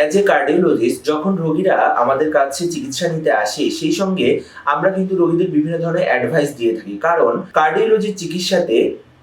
As a cardiologist যখন রোগীরা আমাদের কাছে চিকিৎসা নিতে আসে, সেই সঙ্গে আমরা কিন্তু রোগীদের বিভিন্ন ধরনের অ্যাডভাইস দিয়ে থাকি। কারণ কার্ডিওলজির চিকিৎসাতে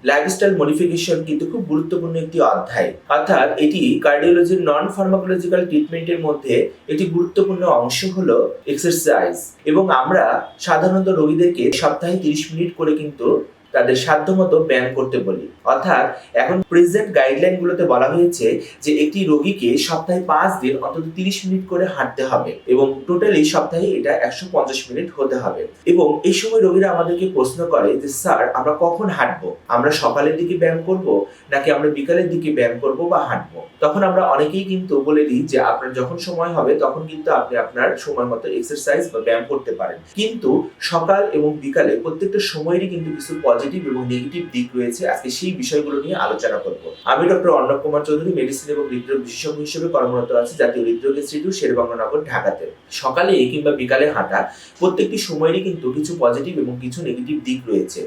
লাইফস্টাইল মডিফিকেশন কিন্তু খুব গুরুত্বপূর্ণ একটি অধ্যায়। অর্থাৎ এটি কার্ডিওলজির নন ফার্মাকোলজিক্যাল ট্রিটমেন্টের মধ্যে একটি গুরুত্বপূর্ণ অংশ হলো এক্সারসাইজ এবং আমরা সাধারণত রোগীদেরকে সপ্তাহে তিরিশ মিনিট করে কিন্তু তাদের সাধ্যমতো ব্যায়াম করতে বলি। অর্থাৎ এখন প্রেজেন্ট গাইডলাইন গুলোতে বলা হয়েছে যে একটি রোগীকে সপ্তাহে পাঁচ দিন, অন্তত তিরিশ মিনিট করে হাঁটতে হবে এবং টোটালি সপ্তাহে এটা একশো পঞ্চাশ মিনিট হতে হবে। এবং এই সময় রোগীরা আমাদেরকে প্রশ্ন করে যে, স্যার, আমরা কখন হাঁটবো? আমরা সকালের দিকে ব্যায়াম করব নাকি আমরা বিকালের দিকে ব্যায়াম করব বা হাঁটবো? তখন আমরা অনেকেই কিন্তু বলে দিই যে, আপনার যখন সময় হবে, তখন কিন্তু আপনি আপনার সময় মতো এক্সারসাইজ বা ব্যায়াম করতে পারেন। কিন্তু সকাল এবং বিকালে প্রত্যেকটা সময়েরই কিন্তু কিছু পজিটিভ এবং নেগেটিভ দিক রয়েছে, আজকে সেই বিষয়গুলো নিয়ে আলোচনা করব। আমি ডক্টর অর্ণব কুমার চৌধুরী মেডিসিন এবং হৃদরোগ বিশেষজ্ঞ হিসেবে কর্মরত আছি, জাতীয় হৃদরোগ ইনস্টিটিউট শেরবাংলানগর, ঢাকাতে। সকালে কিংবা বিকালে হাঁটা, প্রত্যেকটি সময়েরই কিন্তু কিছু পজিটিভ এবং কিছু নেগেটিভ দিক রয়েছে।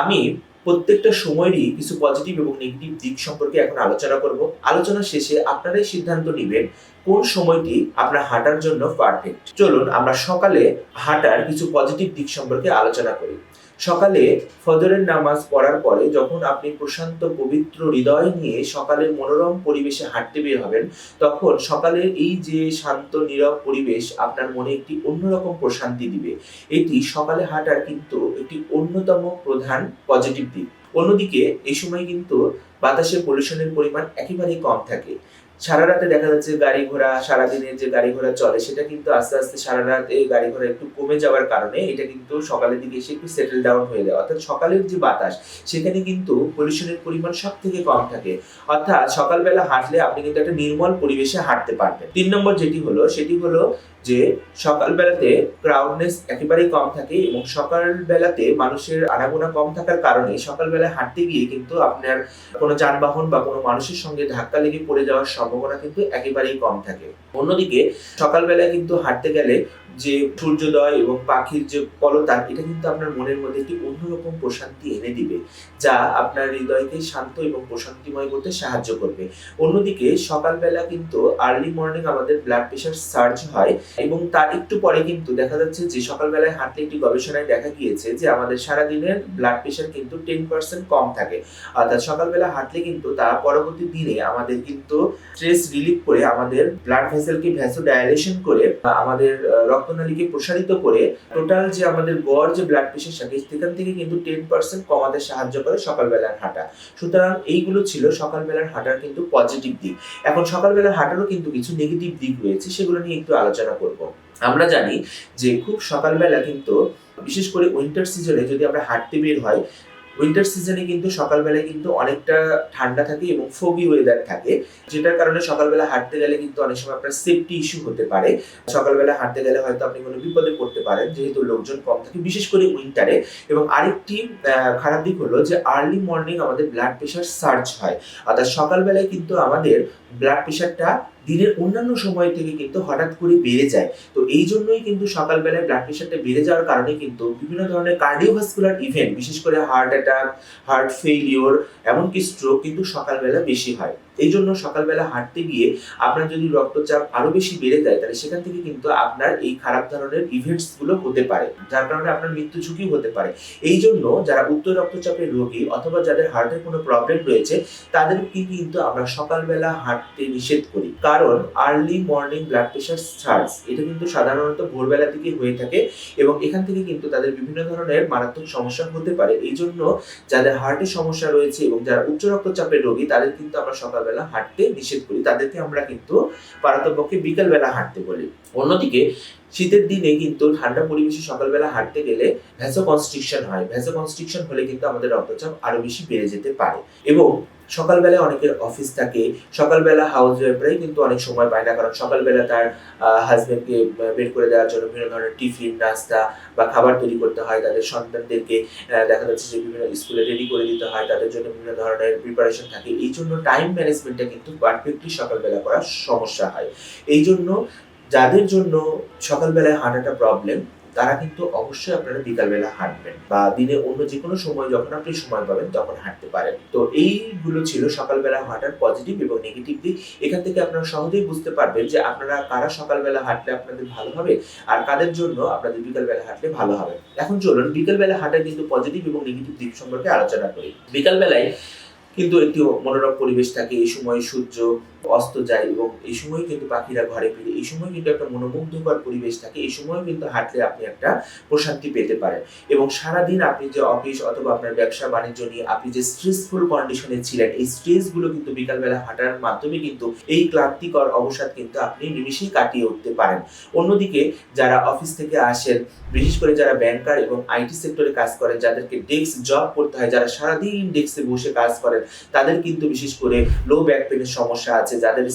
আমি প্রত্যেকটা সময়েরই কিছু পজিটিভ এবং নেগেটিভ দিক সম্পর্কে এখন আলোচনা করব। আলোচনা শেষে আপনারাই সিদ্ধান্ত নেবেন, কোন সময়টি আপনার হাঁটার জন্য পারফেক্ট চলুন, আমরা সকালে হাঁটার কিছু পজিটিভ দিক সম্পর্কে আলোচনা করি। সকালে ফজরের নামাজ পড়ার পরে যখন আপনি প্রশান্ত পবিত্র হৃদয় নিয়ে সকালের মনোরম পরিবেশে হাঁটতে বের হবেন, তখন সকালের এই যে শান্ত, নীরব পরিবেশ আপনার মনে একটি অন্যরকম প্রশান্তি দিবে। এটি সকালে হাঁটার কিন্তু একটি অন্যতম প্রধান পজিটিভ দিক। অন্যদিকে এই সময় কিন্তু বাতাসে পলিউশনের পরিমাণ একেবারেই কম থাকে। সারা রাতে দেখা যাচ্ছে গাড়ি ঘোড়া সারাদিনের যে গাড়ি ঘোড়া চলে, সেটা কিন্তু আস্তে আস্তে সারা রাত এই গাড়ি ঘোড়া একটু কমে যাওয়ার কারণে এটা কিন্তু সকালের দিকে এসে একটু সেটেল ডাউন হয়ে যায়। অর্থাৎ সকালের যে বাতাস, সেখানে কিন্তু পলিউশনের পরিমাণ সব থেকে কম থাকে। অর্থাৎ সকালবেলা হাঁটলে আপনি কিন্তু একটা নির্মল পরিবেশে হাঁটতে পারবেন। তিন নম্বর যেটি হলো, সেটি হলো যে সকালবেলাতে ক্রাউডনেস একেবারেই কম থাকে এবং সকালবেলাতে মানুষের আনাগোনা কম থাকার কারণে সকালবেলায় হাঁটতে গিয়ে কিন্তু আপনার কোনো যানবাহন বা কোনো মানুষের সঙ্গে ধাক্কা লেগে পড়ে যাওয়ার সম্ভাবনা কিন্তু একেবারেই কম থাকে। অন্যদিকে সকালবেলায় কিন্তু হাঁটতে গেলে যে সূর্যোদয় এবং পাখির যে কলতান এটা কিন্তু আপনার মনের মধ্যে একটি অন্যরকম প্রশান্তি এনে দিবে যা আপনার হৃদয়কে শান্ত এবং প্রশান্তিময় করতে সাহায্য করবে। অন্যদিকে সকালবেলা কিন্তু আর্লি মর্নিং আমাদের ব্লাড প্রেশার সার্চ হয় এবং তার একটু পরে কিন্তু দেখা যাচ্ছে যে সকালবেলায় হাঁটলে একটি গবেষণায় দেখা গিয়েছে যে আমাদের সারাদিনের ব্লাড প্রেশার কিন্তু টেন পার্সেন্ট কম থাকে। অর্থাৎ সকালবেলা হাঁটলে কিন্তু তা পরবর্তী দিনে আমাদের কিন্তু স্ট্রেস রিলিফ করে আমাদের ব্লাড ভেসেলকে ভ্যাসো ডায়ালেশন করে আমাদের আহ, রক্তনালীকে প্রসারিত করে টোটাল যে আমাদের গড়, যে ব্লাড প্রেশার থাকে সেখান থেকে কিন্তু টেন পার্সেন্ট কমাতে সাহায্য করে সকালবেলার হাঁটা। সুতরাং এইগুলো ছিল সকালবেলার হাঁটার কিন্তু পজিটিভ দিক। এখন সকালবেলার হাঁটারও কিন্তু কিছু নেগেটিভ দিক রয়েছে, সেগুলো নিয়ে একটু আলোচনা করব। আমরা জানি যে খুব সকালবেলা কিন্তু, বিশেষ করে উইন্টার সিজনে যদি আমরা হাঁটতে বের হয় উইন্টার সিজনে কিন্তু সকালবেলায় কিন্তু অনেকটা ঠান্ডা থাকে এবং ফগি ওয়েদার থাকে, যেটার কারণে সকালবেলা হাঁটতে গেলে কিন্তু অনেক সময় আপনার সেফটি ইস্যু হতে পারে। সকালবেলা হাঁটতে গেলে হয়তো আপনি কোনো বিপদে পড়তে পারেন, যেহেতু লোকজন কম থাকে, বিশেষ করে উইন্টারে এবং আরেকটি খারাপ দিক হলো যে আর্লি মর্নিং আমাদের ব্লাড প্রেশার সার্চ হয়। অর্থাৎ সকালবেলায় কিন্তু আমাদের ব্লাড প্রেশারটা দিনের অন্যান্য সময় থেকে কিন্তু হঠাৎ করে বেড়ে যায়। তো এই জন্যই কিন্তু সকালবেলায় ব্লাড প্রেশারটা বেড়ে যাওয়ার কারণে কিন্তু বিভিন্ন ধরনের কার্ডিওভাস্কুলার ইভেন্ট বিশেষ করে হার্ট অ্যাটাক হার্ট ফেইলিওর এমনকি স্ট্রোক কিন্তু সকালবেলা বেশি হয়। এই জন্য সকালবেলা হাঁটতে গিয়ে আপনার যদি রক্তচাপ আরও বেশি বেড়ে যায়, তাহলে সেখান থেকে কিন্তু আপনার এই খারাপ ধরনের ইভেন্টসগুলো হতে পারে, যার কারণে আপনার মৃত্যু ঝুঁকি হতে পারে। এই জন্য যারা উচ্চ রক্তচাপের রোগী অথবা যাদের হার্টের কোনো প্রবলেম রয়েছে, তাদেরকে কিন্তু আমরা সকালবেলা হাঁটতে নিষেধ করি। কারণ early morning blood pressure surge এটা কিন্তু সাধারণত ভোরবেলা থেকে হয়ে থাকে এবং এখান থেকে কিন্তু তাদের বিভিন্ন ধরনের মারাত্মক সমস্যা হতে পারে। এই জন্য যাদের হার্টের সমস্যা রয়েছে এবং যারা উচ্চ রক্তচাপের রোগী, তাদের কিন্তু আমরা সকালবেলা হাঁটতে নিষেধ করি। তাদেরকে আমরা কিন্তু পারতপক্ষে বিকেলবেলা হাঁটতে বলি। অন্যদিকে, শীতের দিনে কিন্তু ঠান্ডা পরিবেশে সকালবেলা হাঁটতে গেলে ভ্যাসো কনস্ট্রিকশন হয়। ভ্যাসো কনস্ট্রিকশন হলে কিন্তু আমাদের রক্তচাপ আরও বেশি বেড়ে যেতে পারে। এবং সকালবেলায় অনেকের অফিস থাকে, সকালবেলা হাউস ওয়াইফরাই কিন্তু অনেক সময় পায় না, কারণ সকালবেলা তার হাজবেন্ডকে বের করে দেওয়ার জন্য বিভিন্ন ধরনের টিফিন, নাস্তা বা খাবার তৈরি করতে হয়। তাদের সন্তানদেরকে দেখা যাচ্ছে যে বিভিন্ন স্কুলে রেডি করে দিতে হয়। তাদের জন্য বিভিন্ন ধরনের প্রিপারেশন থাকে। এই জন্য টাইম ম্যানেজমেন্টটা কিন্তু পারফেক্টলি সকালবেলা করা সমস্যা হয়। এই জন্য যাদের জন্য সকালবেলায় হাঁটাটা প্রবলেম তারা কিন্তু অবশ্যই আপনারা বিকালবেলা হাঁটবেন বা দিনে অন্য যে কোনো সময় যখন আপনি সময় পাবেন তখন হাঁটতে পারেন। তো এইগুলো ছিল সকালবেলা হাঁটার পজিটিভ এবং নেগেটিভ দিক। এখান থেকে আপনারা সহজেই বুঝতে পারবেন যে আপনারা কারা সকালবেলা হাঁটলে আপনাদের ভালো হবে আর কাদের জন্য আপনাদের বিকালবেলা হাঁটলে ভালো হবে। এখন চলুন, বিকালবেলা হাঁটার কিন্তু পজিটিভ এবং নেগেটিভ দিক সম্পর্কে আলোচনা করি। বিকালবেলায় কিন্তু একটি মনোরম পরিবেশ থাকে, এই সময় সূর্য অস্ত যায় এবং এই সময় কিন্তু পাখিরা ঘরে ফিরে, এই সময় কিন্তু একটা মনোমুগ্ধকর পরিবেশ থাকে, এই সময় কিন্তু হাঁটলে আপনি একটা প্রশান্তি পেতে পারেন। এবং সারাদিন আপনি যে অফিস অথবা আপনার ব্যবসা বাণিজ্য নিয়ে আপনি যে স্ট্রেসফুল কন্ডিশনে ছিলেন, এই স্ট্রেসগুলো কিন্তু বিকালবেলা হাঁটার মাধ্যমে কিন্তু এই ক্লান্তিকর অবসাদ কিন্তু আপনি নিমিশেই কাটিয়ে উঠতে পারেন। অন্যদিকে যারা অফিস থেকে আসেন, বিশেষ করে যারা ব্যাংকার এবং আইটি সেক্টরে কাজ করেন, যাদেরকে ডেস্ক জব করতে হয়, যারা সারাদিন ডেস্কে বসে কাজ করেন, তাদের কিন্তু বিশেষ করে লো ব্যাক পেনের সমস্যা আছে যাদের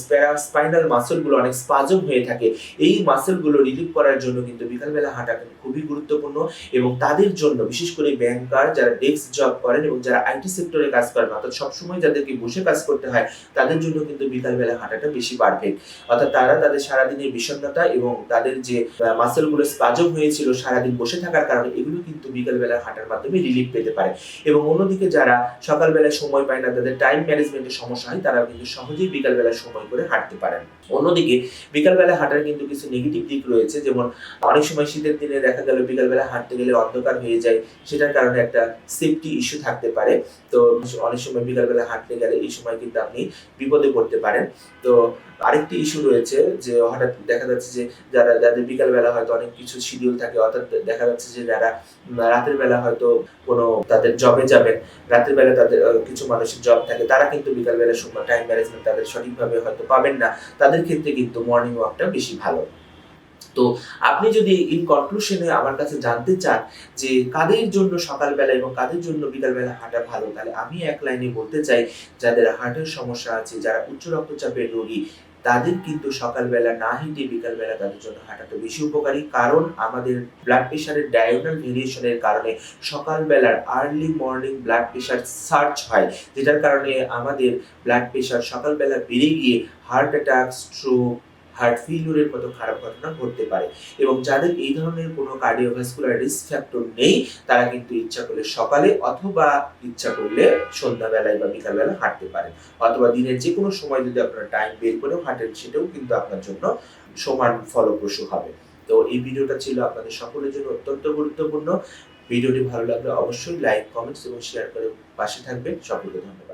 স্পাইনাল মাসলগুলো অনেক স্পাজম হয়ে থাকে, এই মাসলগুলো রিলিফ করার জন্য কিন্তু বিকালবেলা হাঁটা কিন্তু খুবই গুরুত্বপূর্ণ এবং তাদের জন্য, বিশেষ করে ব্যাংকার যারা ডেস্ক জব করেন এবং যারা আইটি সেক্টরে কাজ করেন, অর্থাৎ সবসময় যাদেরকে বসে কাজ করতে হয়, তাদের জন্য কিন্তু বিকালবেলা হাঁটাটা বেশি পারফেক্ট অর্থাৎ তারা তাদের সারাদিনের বিষণ্ণতা এবং তাদের যে মাসলগুলো স্পাজম হয়েছিল, সারাদিন বসে থাকার কারণে এগুলো কিন্তু বিকালবেলা হাঁটার মাধ্যমে রিলিফ পেতে পারে। এবং অন্যদিকে যারা সকালবেলায় সময় পায় না, তাদের টাইম ম্যানেজমেন্টের সমস্যা হয় তারা কিন্তু সহজেই বিকালবেলা সময় করে হাঁটতে পারেন। অন্যদিকে, বিকালবেলা হাঁটার কিন্তু কিছু নেগেটিভ দিক রয়েছে, যেমন অনেক সময় শীতের দিনে দেখা গেল বিকালবেলা হাঁটতে গেলে অন্ধকার হয়ে যায়, সেটার কারণে একটা সেফটি ইস্যু থাকতে পারে। তো অনেক সময় বিকালবেলা হাঁটতে গেলে এই সময় কিন্তু আপনি বিপদে পড়তে পারেন। তো আরেকটি ইস্যু রয়েছে যে হঠাৎ দেখা যাচ্ছে যে যারা, যাদের বিকালবেলা হয়তো অনেক কিছু শিডিউল থাকে, অর্থাৎ দেখা যাচ্ছে যে যারা রাতের বেলা হয়তো কোনো তাদের জবে যাবেন, রাতের বেলা তাদের কিছু মানুষের জব থাকে, তারা কিন্তু বিকালবেলা সময় টাইম ম্যানেজমেন্ট তাদের সঠিকভাবে হয়তো পাবেন না। তাদের ক্ষেত্রে কিন্তু মর্নিং ওয়াকটা বেশি ভালো। তো আপনি যদি ইন কনক্লুশনে আমার কাছে জানতে চান যে কাদের জন্য সকালবেলা এবং কাদের জন্য বিকালবেলা হাঁটা ভালো, তাহলে আমি এক লাইনে বলতে চাই, যাদের হার্টের সমস্যা আছে, যারা উচ্চ রক্তচাপের রোগী, তাদের কিন্তু সকালবেলা না হেঁটে বিকালবেলা তাদের জন্য হাঁটাটা বেশি উপকারী। কারণ আমাদের ব্লাড প্রেশারের ডায়াগোনাল ভেরিয়েশনের কারণে সকালবেলার early morning blood pressure surge হয়, যেটার কারণে আমাদের ব্লাড প্রেশার সকালবেলা বেড়ে গিয়ে হার্ট অ্যাটাক স্ট্রোক হার্ট ফেলিউরের মতো খারাপ ঘটনা ঘটতে পারে। এবং যাদের এই ধরনের কোনো কার্ডিওভাস্কুলার রিস্ক ফ্যাক্টর নেই, তারা কিন্তু ইচ্ছা করলে সকালে অথবা ইচ্ছা করলে সন্ধ্যাবেলায় বা বিকালবেলা হাঁটতে পারেন। অথবা দিনের যে কোনো সময় যদি আপনারা টাইম বের করেও হাঁটেন, সেটাও কিন্তু আপনার জন্য সমান ফলপ্রসূ হবে। তো এই ভিডিওটা ছিল আপনাদের সকলের জন্য অত্যন্ত গুরুত্বপূর্ণ। ভিডিওটি ভালো লাগলে অবশ্যই লাইক, কমেন্টস এবং শেয়ার করে পাশে থাকবেন। সকলকে ধন্যবাদ।